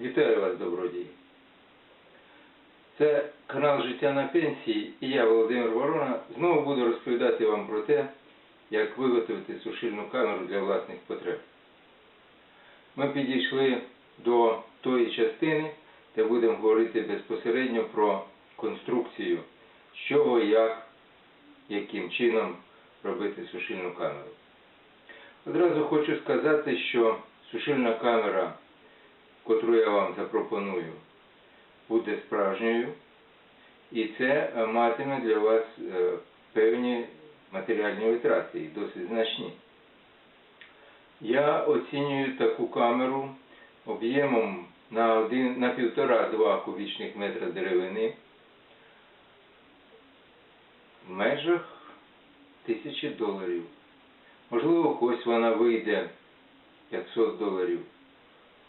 Вітаю вас, добродії. Це канал Життя на пенсії і я, Володимир Ворона, знову буду розповідати вам про те, як виготовити сушильну камеру для власних потреб. Ми підійшли до тої частини, де будемо говорити безпосередньо про конструкцію, з чого, як, яким чином робити сушильну камеру. Одразу хочу сказати, що сушильна камера, котру я вам запропоную, буде справжньою, і це е, матиме для вас е, певні матеріальні витрати, і досить значні. Я оцінюю таку камеру об'ємом на, один, на півтора-два кубічних метра деревини в межах тисячі доларів. Можливо, когось вона вийде 500 доларів,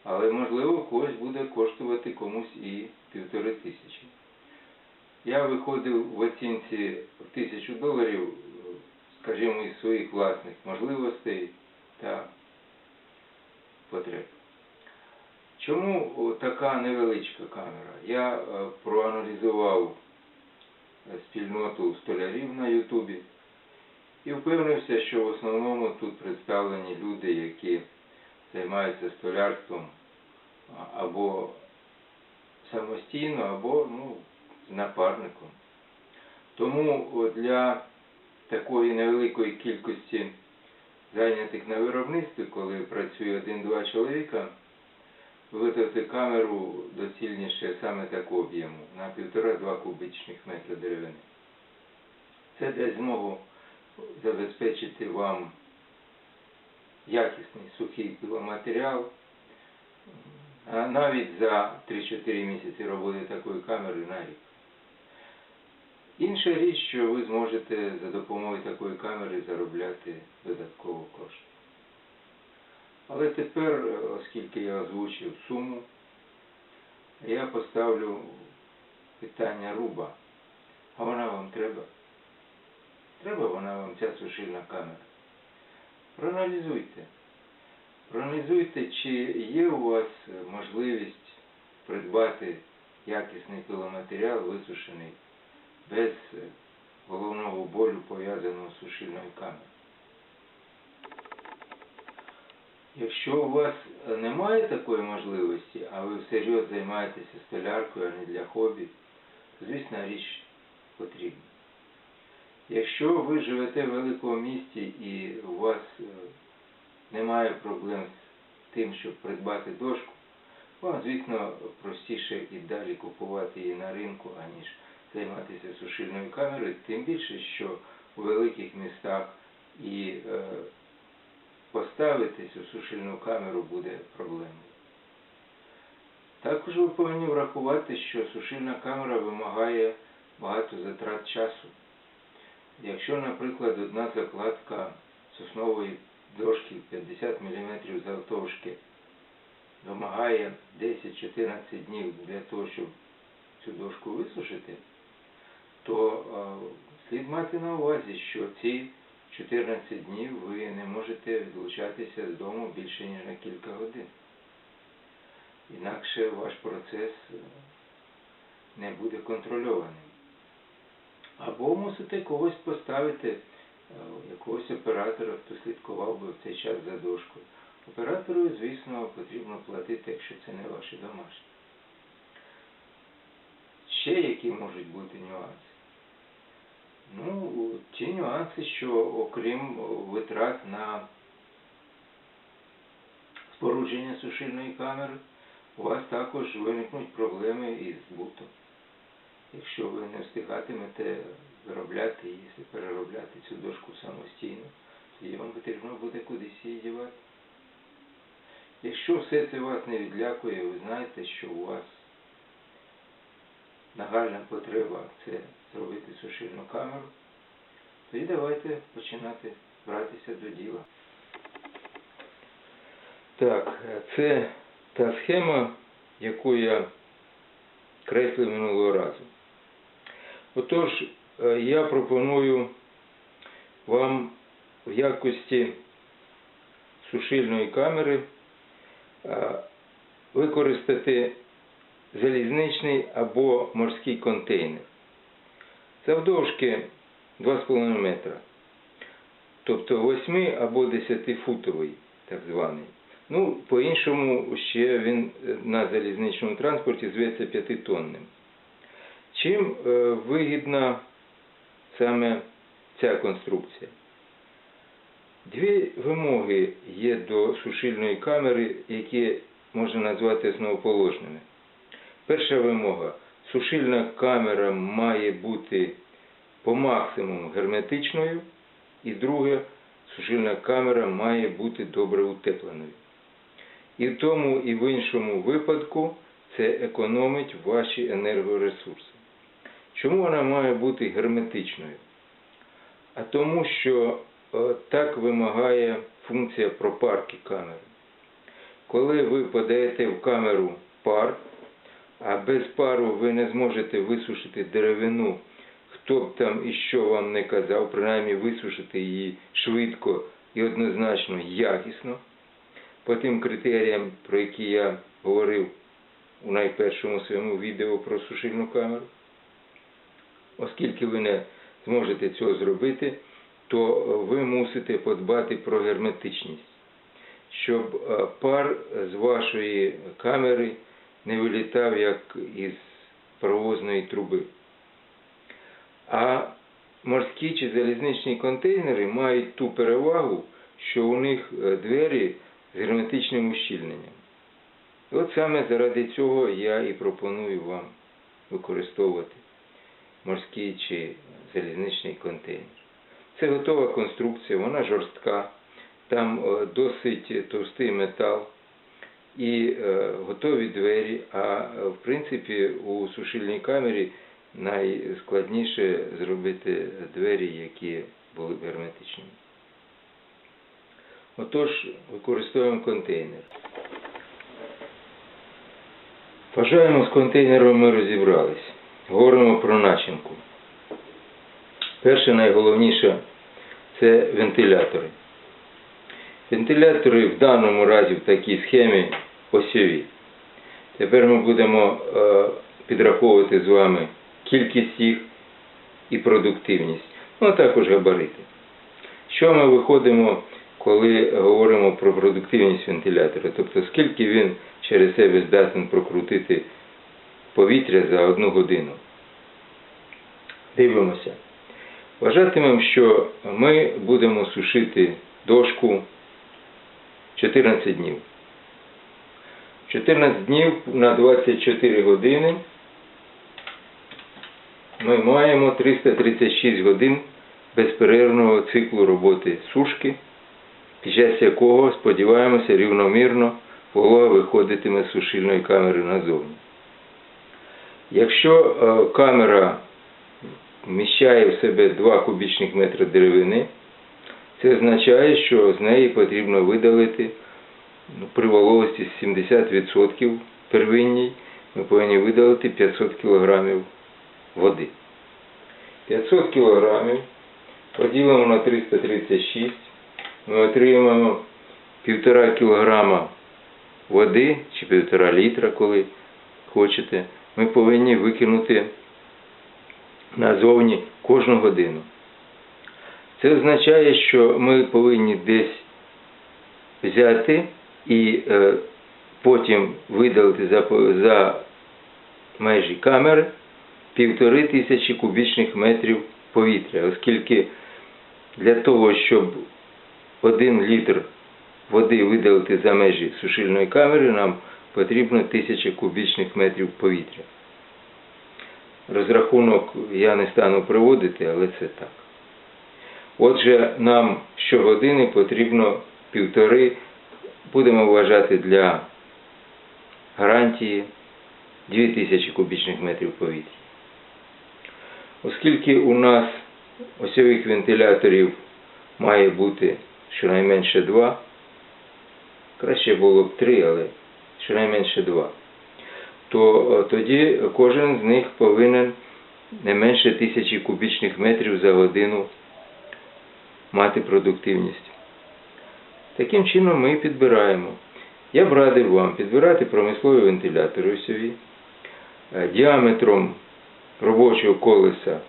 але можливо когось буде коштувати комусь і півтори тисячі. Я виходив в оцінці в тисячу доларів, скажімо, із своїх власних можливостей та потреб. Чому така невеличка камера? Я е, проаналізував спільноту столярів на Ютубі і впевнився, що в основному тут представлені люди, які займаються столярством або самостійно, або ну, з напарником. Тому для такої невеликої кількості зайнятих на виробництві, коли працює один-два чоловіка, виготовити камеру доцільніше саме такого об'єму на півтора-два кубічних метра деревини. Це дасть змогу забезпечити вам якісний сухий пиломатеріал. Навіть за 3-4 місяці роботи такої камери на рік. Інша річ, що ви зможете за допомогою такої камери заробляти додатково кошти. Але тепер, оскільки я озвучив суму, я поставлю питання руба. А вона вам треба? Треба вона вам ця сушильна камера? Проаналізуйте. Проаналізуйте, чи є у вас можливість придбати якісний пиломатеріал, висушений без головного болю, пов'язаного з сушильною камерою. Якщо у вас немає такої можливості, а ви всерйоз займаєтеся столяркою, а не для хобі, звісно, річ потрібна. Якщо ви живете в великому місті і у вас е, немає проблем з тим, щоб придбати дошку, вам, звісно, простіше і далі купувати її на ринку, аніж займатися сушильною камерою, тим більше, що у великих містах і е, поставити цю сушильну камеру буде проблемою. Також ви повинні врахувати, що сушильна камера вимагає багато затрат часу. Якщо, наприклад, одна закладка соснової дошки 50 мм завтовшки вимагає 10-14 днів для того, щоб цю дошку висушити, то е, слід мати на увазі, що ці 14 днів ви не можете відлучатися з дому більше ніж на кілька годин. Інакше ваш процес е, не буде контрольованим. Або мусите когось поставити, е, якогось оператора, хто слідкував би в цей час за дошкою. Оператору, звісно, потрібно платити, якщо це не ваші домашні. Ще які можуть бути нюанси? Ну, ті нюанси, що окрім витрат на спорудження сушильної камери, у вас також виникнуть проблеми із збутом. Якщо ви не встигатимете виробляти її, переробляти цю дошку самостійно, тоді вам потрібно буде кудись її дівати. Якщо все це вас не відлякує, ви знаєте, що у вас нагальна потреба це зробити сушильну камеру, тоді давайте починати братися до діла. Так, це та схема, яку я креслив минулого разу. Отож, е, я пропоную вам в якості сушильної камери е, використати залізничний або морський контейнер. Завдовжки 2,5 метра. Тобто 8 або 10 футовий, так званий. Ну, по-іншому ще він е, на залізничному транспорті зветься 5 тонним. Чим е, вигідна саме ця конструкція? Дві вимоги є до сушильної камери, які можна назвати основоположними. Перша вимога сушильна камера має бути по максимуму герметичною, і друге, сушильна камера має бути добре утепленою. І в тому, і в іншому випадку це економить ваші енергоресурси. Чому вона має бути герметичною? А тому, що е, так вимагає функція пропарки камери. Коли ви подаєте в камеру пар, а без пару ви не зможете висушити деревину, хто б там і що вам не казав, принаймні висушити її швидко і однозначно якісно, по тим критеріям, про які я говорив у найпершому своєму відео про сушильну камеру. Оскільки ви не зможете цього зробити, то ви мусите подбати про герметичність, щоб е, пар з вашої камери не вилітав як із паровозної труби. А морські чи залізничні контейнери мають ту перевагу, що у них е, двері з герметичним ущільненням. І от саме заради цього я і пропоную вам використовувати морський чи залізничний контейнер. Це готова конструкція, вона жорстка, там е, досить товстий метал і е, готові двері, а е, в принципі у сушильній камері найскладніше зробити двері, які були б герметичними. Отож, використовуємо контейнер. Вважаємо, з контейнером ми розібрались. Говоримо про начинку. Перше найголовніше це вентилятори. Вентилятори в даному разі в такій схемі осьові. Тепер ми будемо е, підраховувати з вами кількість їх і продуктивність, ну а також габарити. Що ми виходимо, коли говоримо про продуктивність вентилятора? Тобто скільки він через себе здатен прокрутити повітря за одну годину. Дивимося. Вважатимемо, що ми будемо сушити дошку 14 днів. 14 днів на 24 години ми маємо 336 годин безперервного циклу роботи сушки, під час якого, сподіваємося, рівномірно волога виходитиме з сушильної камери назовні. Якщо е, камера вміщає в себе 2 кубічних метри деревини, це означає, що з неї потрібно видалити ну, при вологості 70% первинній, ми повинні видалити 500 кг води. 500 кг поділимо на 336, ми отримаємо 1,5 кг води чи 1,5 літра, коли хочете, ми повинні викинути назовні кожну годину. Це означає, що ми повинні десь взяти і е, потім видалити за, за межі камери півтори тисячі кубічних метрів повітря, оскільки для того, щоб один літр води видалити за межі сушильної камери, нам потрібно 1000 кубічних метрів повітря. Розрахунок я не стану приводити, але це так. Отже, нам щогодини потрібно півтори, будемо вважати для гарантії 2000 кубічних метрів повітря. Оскільки у нас осьових вентиляторів має бути щонайменше два, краще було б три, але щонайменше два, то е, тоді кожен з них повинен не менше тисячі кубічних метрів за годину мати продуктивність. Таким чином ми підбираємо. Я б радив вам підбирати промислові вентилятори осьові е, діаметром робочого колеса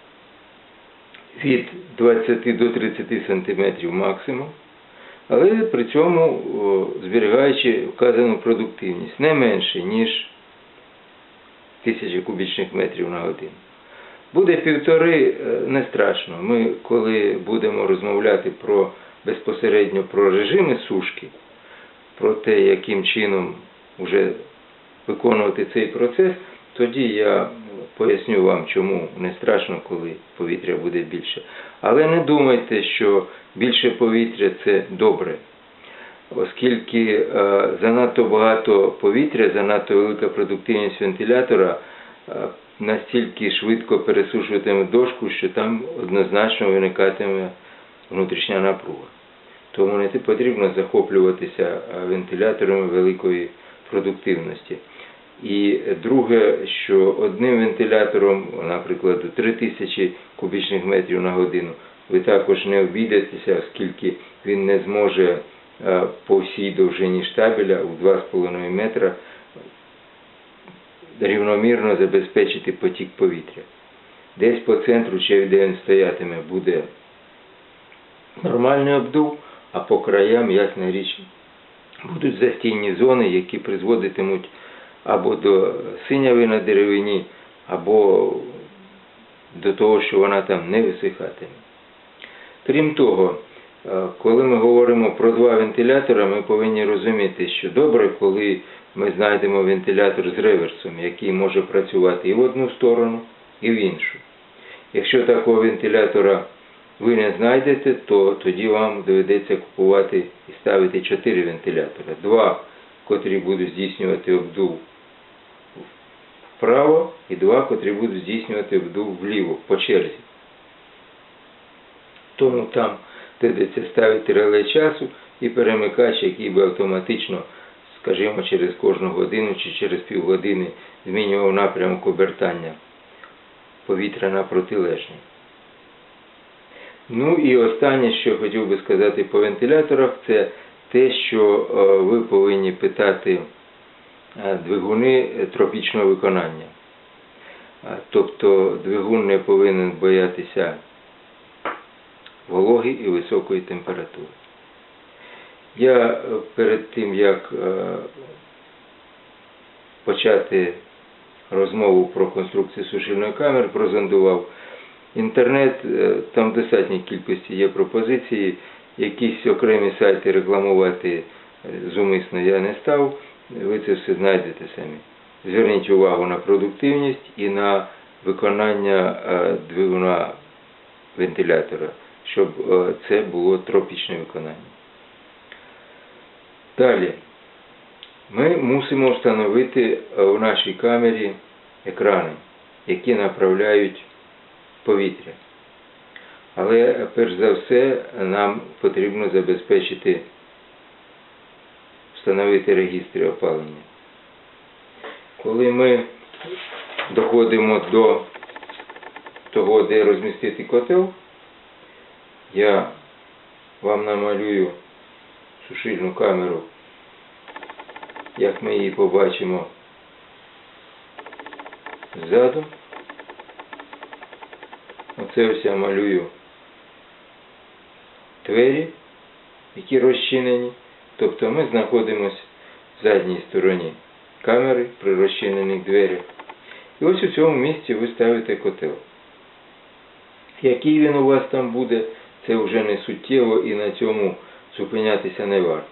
від 20 до 30 см максимум, але при цьому зберігаючи вказану продуктивність не менше, ніж 1000 кубічних метрів на годину. Буде півтори, е, не страшно. Ми, коли будемо розмовляти про безпосередньо про режими сушки, про те, яким чином вже виконувати цей процес, тоді я поясню вам, чому не страшно, коли повітря буде більше. Але не думайте, що більше повітря це добре, оскільки е, занадто багато повітря, занадто велика продуктивність вентилятора е, настільки швидко пересушуватиме дошку, що там однозначно виникатиме внутрішня напруга. Тому не потрібно захоплюватися е, вентиляторами великої продуктивності. І друге, що одним вентилятором, наприклад, до 3000 кубічних метрів на годину, ви також не обійдетеся, оскільки він не зможе е, по всій довжині штабеля у 2,5 метра рівномірно забезпечити потік повітря. Десь по центру, чи де він стоятиме, буде нормальний обдув, а по краям, ясна річ, будуть застійні зони, які призводитимуть або до синяви на деревині, або до того, що вона там не висихатиме. Крім того, е, коли ми говоримо про два вентилятора, ми повинні розуміти, що добре, коли ми знайдемо вентилятор з реверсом, який може працювати і в одну сторону, і в іншу. Якщо такого вентилятора ви не знайдете, то тоді вам доведеться купувати і ставити чотири вентилятора. Два, котрі будуть здійснювати обдув вправо, і два, котрі здійснювати обдув вліво по черзі. Тому там доведеться ставити реле часу і перемикач, який би автоматично, скажімо, через кожну годину чи через півгодини змінював напрямок обертання повітря на протилежний. Ну і останнє, що хотів би сказати по вентиляторах, це те, що е, ви повинні питати двигуни тропічного виконання. Е, Тобто двигун не повинен боятися вологи і високої температури. Я е, перед тим, як е, почати розмову про конструкцію сушильної камери, прозондував інтернет, е, там в достатній кількості є пропозиції, якісь окремі сайти рекламувати е, зумисно я не став, ви це все знайдете самі. Зверніть увагу на продуктивність і на виконання е, двигуна вентилятора, щоб е, це було тропічне виконання. Далі. Ми мусимо встановити е, у нашій камері екрани, які направляють повітря. Але е, перш за все нам потрібно забезпечити, встановити регістри опалення. Коли ми доходимо до того, де розмістити котел, я вам намалюю сушильну камеру, як ми її побачимо ззаду. Оце ось я малюю двері, які розчинені. Тобто ми знаходимося в задній стороні камери при розчинених дверях. І ось у цьому місці ви ставите котел. Який він у вас там буде, це вже не суттєво і на цьому зупинятися не варто.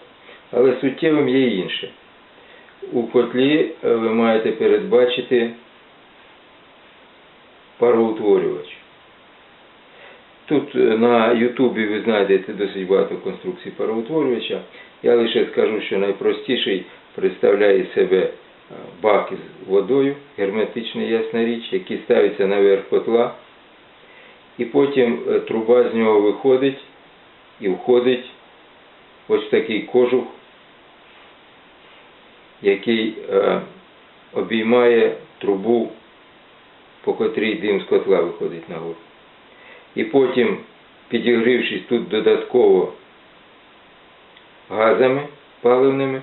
Але суттєвим є інше. У котлі е, ви маєте передбачити пароутворювач. Тут е, на Ютубі ви знайдете досить багато конструкцій пароутворювача. Я лише скажу, що найпростіший представляє себе е, бак із водою, герметичний, ясна річ, який ставиться наверх котла. І потім е, труба з нього виходить і входить ось в такий кожух, який е, обіймає трубу, по котрій дим з котла виходить нагору. І потім, підігрівшись тут додатково газами паливними,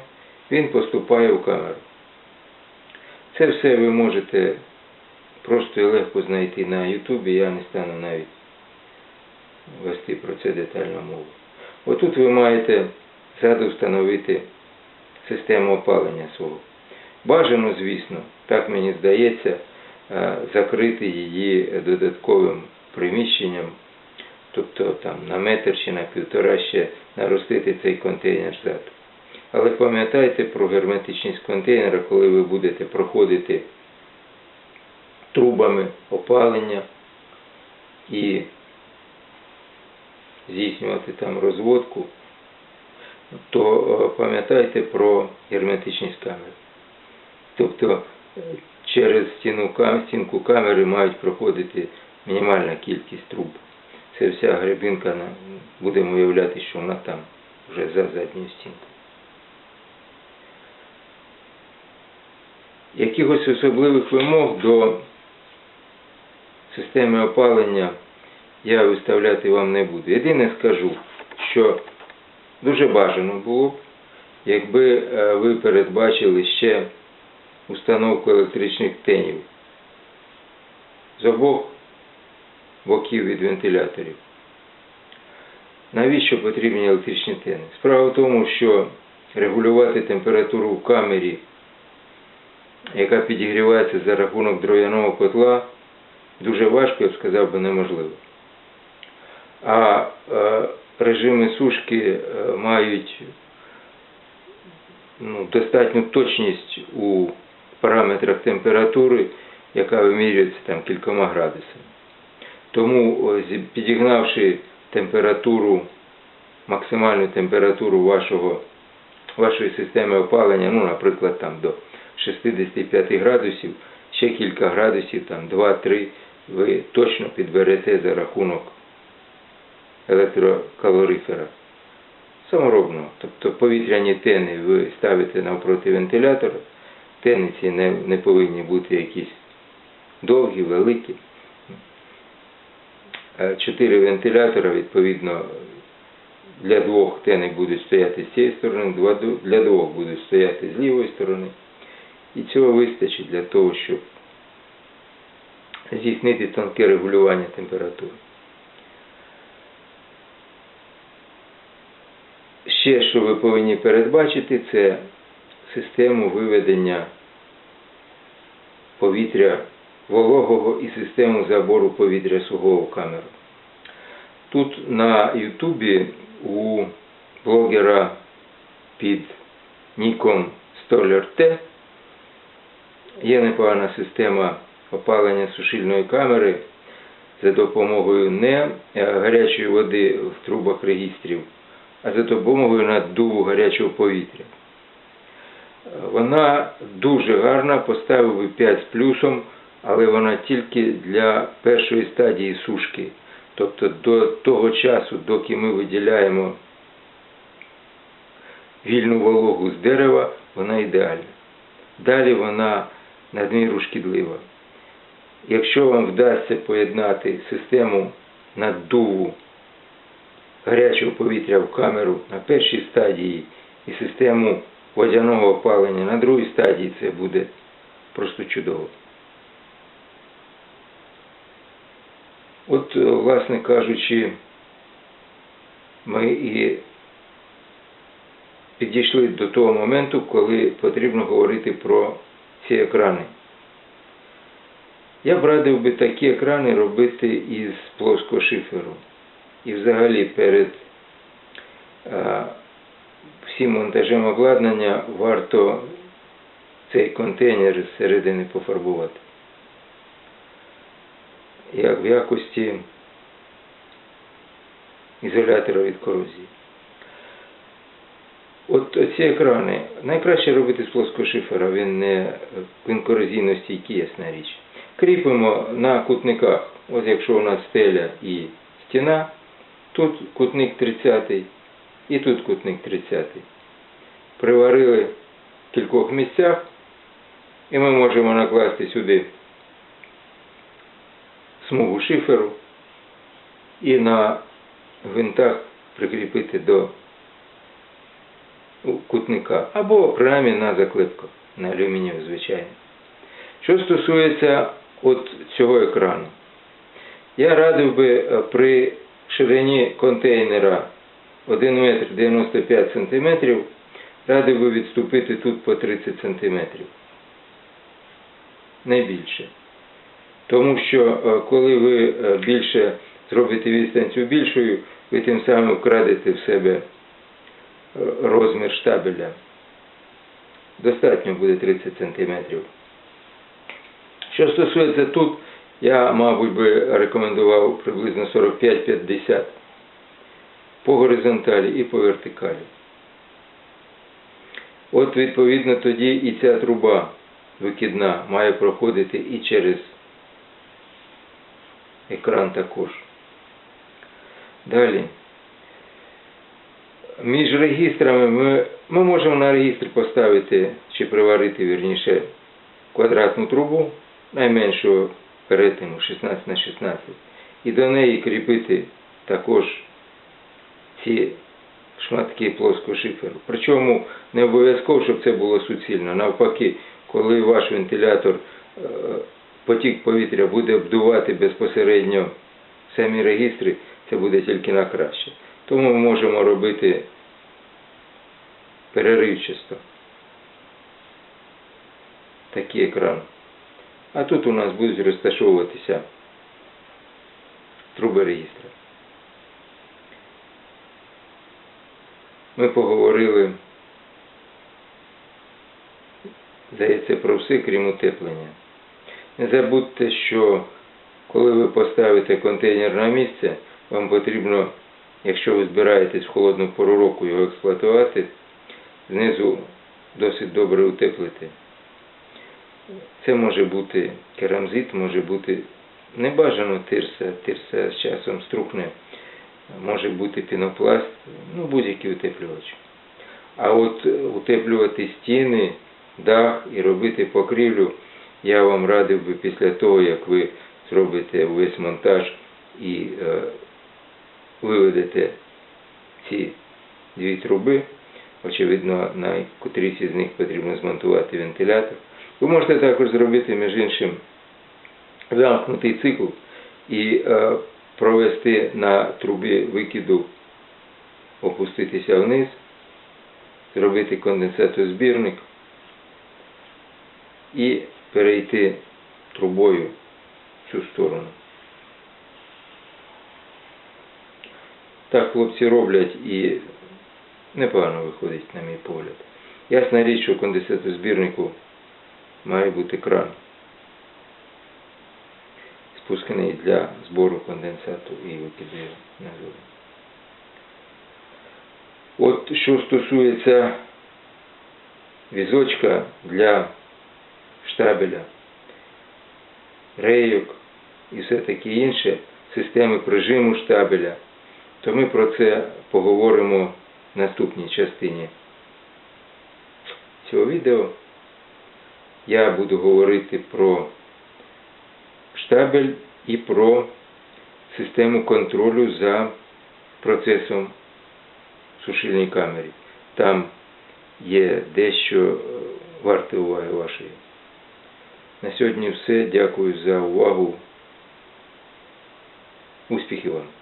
він поступає в камеру. Це все ви можете просто і легко знайти на Ютубі, я не стану навіть вести про це детальну мову. Отут ви маєте ззаду встановити систему опалення свого. Бажано, звісно, так мені здається, е, закрити її додатковим приміщенням, тобто там на метр чи на півтора ще наростити цей контейнер ззаду. Але пам'ятайте про герметичність контейнера, коли ви будете проходити трубами опалення і здійснювати там розводку, то е, пам'ятайте про герметичність камери. Тобто е, через стіну, стінку камери мають проходити мінімальна кількість труб. Це вся грибинка, будемо уявляти, що вона там вже за задньою стінкою. Якихось особливих вимог до системи опалення я виставляти вам не буду. Єдине скажу, що дуже бажано було б, якби е, ви передбачили ще установку електричних тенів з обох боків від вентиляторів. Навіщо потрібні електричні тени? Справа в тому, що регулювати температуру в камері, яка підігрівається за рахунок дров'яного котла, дуже важко, я б сказав би, неможливо. А е, режими сушки е, мають ну, достатню точність у параметрах температури, яка вимірюється там кількома градусами. Тому, підігнавши температуру, максимальну температуру вашого, вашої системи опалення, ну, наприклад, там до 65 градусів, ще кілька градусів, там 2-3, ви точно підберете за рахунок електрокалорифера саморобного. Тобто повітряні тени ви ставите навпроти вентилятора, тени ці не, не повинні бути якісь довгі, великі. Е, Чотири вентилятора, відповідно, для двох тени будуть стояти з цієї сторони, для двох будуть стояти з лівої сторони. І цього вистачить для того, щоб здійснити тонке регулювання температури. Ще що ви повинні передбачити, це систему виведення повітря вологого і систему забору повітря сухого в камеру. Тут на Ютубі у блогера під ніком T є непогана система опалення сушильної камери за допомогою не е, гарячої води в трубах регістрів, а за допомогою наддуву гарячого повітря. Е, Вона дуже гарна, поставив би 5 з плюсом, але вона тільки для першої стадії сушки. Тобто до того часу, доки ми виділяємо вільну вологу з дерева, вона ідеальна. Далі вона надміру шкідлива. Якщо вам вдасться поєднати систему наддуву гарячого повітря в камеру на першій стадії і систему водяного опалення на другій стадії, це буде просто чудово. От, е, власне кажучи, ми і підійшли до того моменту, коли потрібно говорити про ці екрани. Я б радив би такі екрани робити із плоского шиферу. І взагалі перед е, всім монтажем обладнання варто цей контейнер з середини пофарбувати. Як в якості ізолятора від корозії. От ці екрани найкраще робити з плоского шифера, він не він корозійно стійкий, ясна річ. Кріпимо на кутниках, ось якщо у нас стеля і стіна, тут кутник 30 і тут кутник 30. Приварили в кількох місцях, і ми можемо накласти сюди смугу шиферу і на гвинтах прикріпити до кутника, або принаймні на заклепку, на алюмінієву, звичайно. Що стосується от цього екрану, я радив би е, при ширині контейнера 1 метр 95 сантиметрів, радив би відступити тут по 30 сантиметрів. Не більше. Тому що е, коли ви е, більше зробите відстань цю більшою, ви тим самим вкрадете в себе е, розмір штабеля. Достатньо буде 30 сантиметрів. Що стосується тут, я, мабуть, би рекомендував приблизно 45-50 по горизонталі і по вертикалі. От, відповідно, тоді і ця труба викидна має проходити і через екран також. Далі. Між регістрами ми, ми можемо на регістр поставити чи приварити, вірніше, квадратну трубу найменшого перетину 16 на 16 і до неї кріпити також ці шматки плоского шиферу. Причому не обов'язково, щоб це було суцільно. Навпаки, коли ваш вентилятор е, потік повітря буде обдувати безпосередньо самі регістри, це буде тільки на краще. Тому ми можемо робити переривчасто такий екран. А тут у нас будуть розташовуватися труби реєстра. Ми поговорили, здається, про все, крім утеплення. Не забудьте, що коли ви поставите контейнер на місце, вам потрібно, якщо ви збираєтесь в холодну пору року його експлуатувати, знизу досить добре утеплити. Це може бути керамзит, може бути небажано тирса, тирса з часом струхне, може бути пінопласт, ну будь-який утеплювач. А от утеплювати стіни, дах і робити покрівлю я вам радив би після того, як ви зробите весь монтаж і е, виведете ці дві труби, очевидно, на котрійсь із них потрібно змонтувати вентилятор. Ви можете також зробити, між іншим, замкнутий цикл і е, провести на трубі викиду, опуститися вниз, зробити конденсатозбірник і перейти трубою в цю сторону. Так хлопці роблять і непогано виходить, на мій погляд. Ясна річ, що в конденсатозбірнику має бути кран, спусканий для збору конденсату і викиду його назовні. От що стосується візочка для штабеля, рейок і все таке інше, системи прижиму штабеля, то ми про це поговоримо в наступній частині цього відео. Я буду говорити про штабель і про систему контролю за процесом в сушильній камері. Там є дещо варте уваги вашої. На сьогодні все. Дякую за увагу. Успіхів вам!